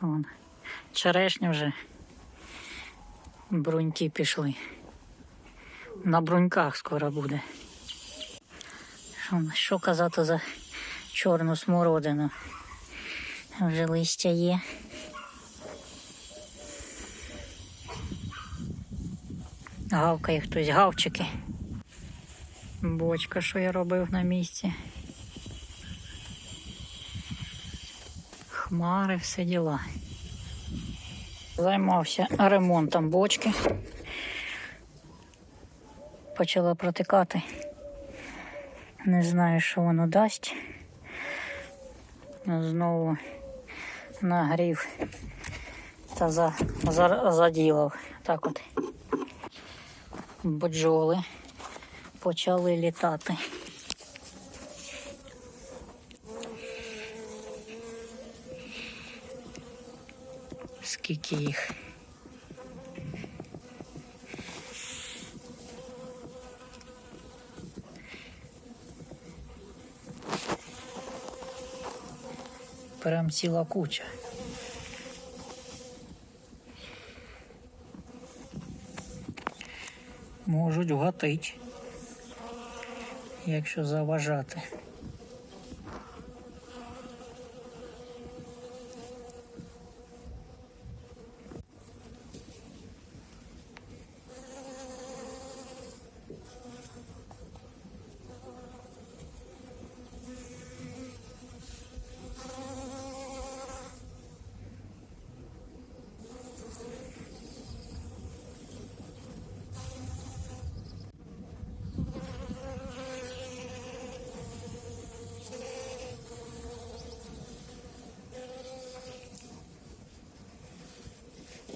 Вон. Черешня вже. Бруньки пішли. На бруньках скоро буде. Що, казати за чорну смородину? Вже листя є. Гавкає хтось, гавчики. Бочка, що я робив на місці. Хмари, все діла. Займався ремонтом бочки. Почала протикати. Не знаю, що воно дасть. Знову нагрів та за, за, заділав. Так от. Бджоли почали літати. Скільки їх? Прям ціла куча. Можуть вгатить, якщо заважати.